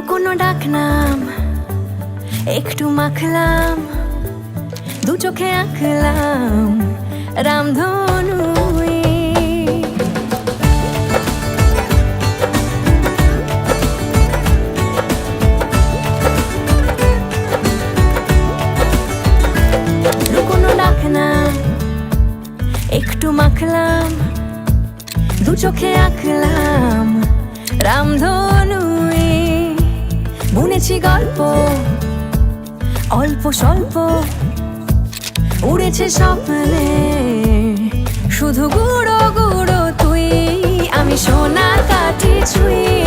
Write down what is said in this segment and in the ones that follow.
লুকোনো ডাকনাম একটু মাখলাম দু চোখে আঁকলাম রামধনু একটু মাখলাম দু চোখে আঁকলাম গল্প। অল্প স্বল্প উড়েছে স্বপ্নে। শুধু গুঁড়ো গুঁড়ো তুই আমি সোনার কাঠি ছুঁই।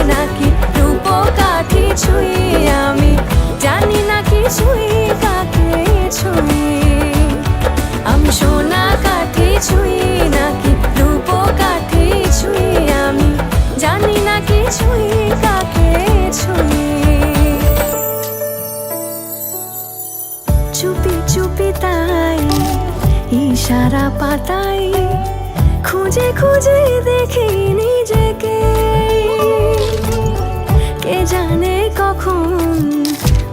চুপি চুপি তাই, ইশারা পাতাই, খুঁজে খুঁজে দেখি নিজেকে। কে জানে কখন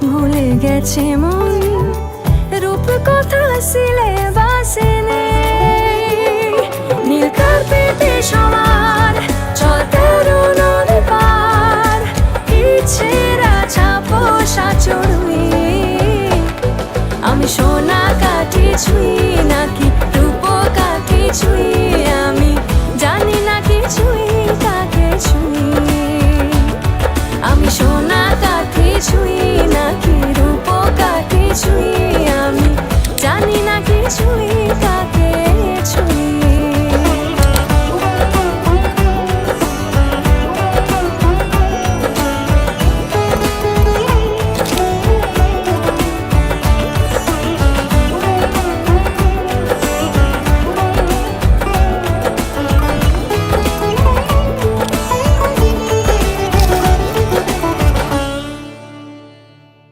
ভুলে গেছে মন রূপ কথা সিলেবাসে কাঠি ছুঁই নাকি, রূপ কাঠি ছুঁই? আমি জানি না কিছুই কাকে ছুঁই। আমি সোনা কাঠি ছুঁই নাকি, রূপ কাঠি ছুঁই? আমি জানি না কিছুই